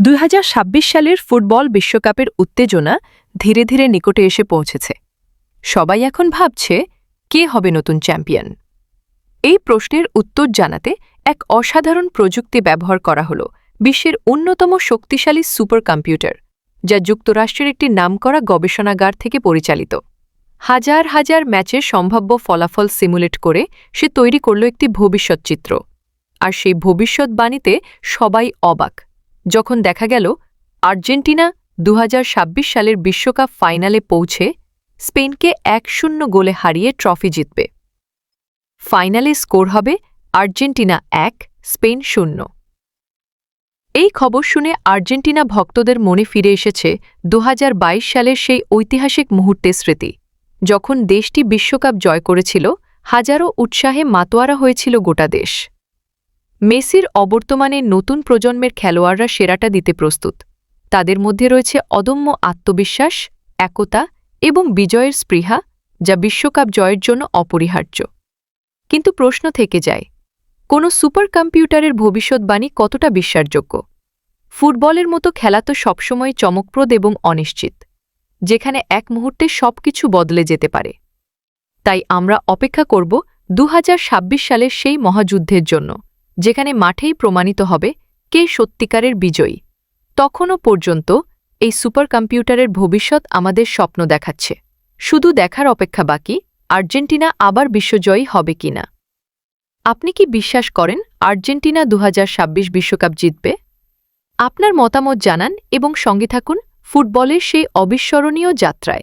দুই হাজার ছাব্বিশ সালের ফুটবল বিশ্বকাপের উত্তেজনা ধীরে ধীরে নিকটে এসে পৌঁছেছে। সবাই এখন ভাবছে, কে হবে নতুন চ্যাম্পিয়ন? এই প্রশ্নের উত্তর জানাতে এক অসাধারণ প্রযুক্তি ব্যবহার করা হল বিশ্বের অন্যতম শক্তিশালী সুপার কম্পিউটার যা যুক্তরাষ্ট্রের একটি নামকরা গবেষণাগার থেকে পরিচালিত। হাজার হাজার ম্যাচের সম্ভাব্য ফলাফল সিমুলেট করে সে তৈরি করল একটি ভবিষ্যৎ চিত্র। আর সেই ভবিষ্যৎবাণীতে সবাই অবাক। যখন দেখা গেল আর্জেন্টিনা দু হাজার ছাব্বিশ সালের বিশ্বকাপ ফাইনালে পৌঁছে স্পেনকে এক শূন্য গোলে হারিয়ে ট্রফি জিতবে। ফাইনালে স্কোর হবে আর্জেন্টিনা এক, স্পেন শূন্য। এই খবর শুনে আর্জেন্টিনা ভক্তদের মনে ফিরে এসেছে দুহাজার বাইশ সালের সেই ঐতিহাসিক মুহূর্তের স্মৃতি, যখন দেশটি বিশ্বকাপ জয় করেছিল, হাজারো উৎসাহে মাতোয়ারা হয়েছিল গোটা দেশ। মেসির অবর্তমানে নতুন প্রজন্মের খেলোয়াড়রা সেরাটা দিতে প্রস্তুত। তাদের মধ্যে রয়েছে অদম্য আত্মবিশ্বাস, একতা এবং বিজয়ের স্পৃহা, যা বিশ্বকাপ জয়ের জন্য অপরিহার্য। কিন্তু প্রশ্ন থেকে যায়, কোনো সুপার কম্পিউটারের ভবিষ্যৎবাণী কতটা বিশ্বাসযোগ্য? ফুটবলের মতো খেলা তো সবসময় চমকপ্রদ এবং অনিশ্চিত, যেখানে এক মুহূর্তে সবকিছু বদলে যেতে পারে। তাই আমরা অপেক্ষা করব দু হাজার ছাব্বিশ সালের সেই মহাযুদ্ধের জন্য। যেখানে মাঠেই প্রমাণিত হবে কে সত্যিকারের বিজয়ী। তখনও পর্যন্ত এই সুপার কম্পিউটারের ভবিষ্যৎ আমাদের স্বপ্ন দেখাচ্ছে। শুধু দেখার অপেক্ষা বাকি, আর্জেন্টিনা আবার বিশ্বজয়ী হবে কিনা? আপনি কি বিশ্বাস করেন আর্জেন্টিনা দু বিশ্বকাপ জিতবে? আপনার মতামত জানান এবং সঙ্গে থাকুন ফুটবলের সেই অবিস্মরণীয় যাত্রায়।